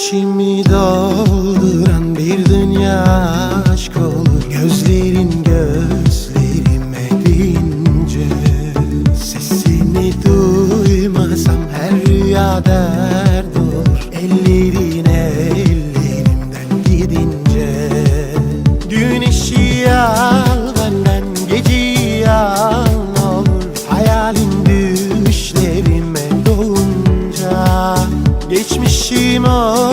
İçimi dolduran bir dünya aşk olur. Gözlerin gözlerime deyince Sesini duymasam her rüya dert olur. Ellerin ellerimden gidince Güneşi al benden geceyi al ne olur. Hayalin düşlerime dolunca Geçmişim ol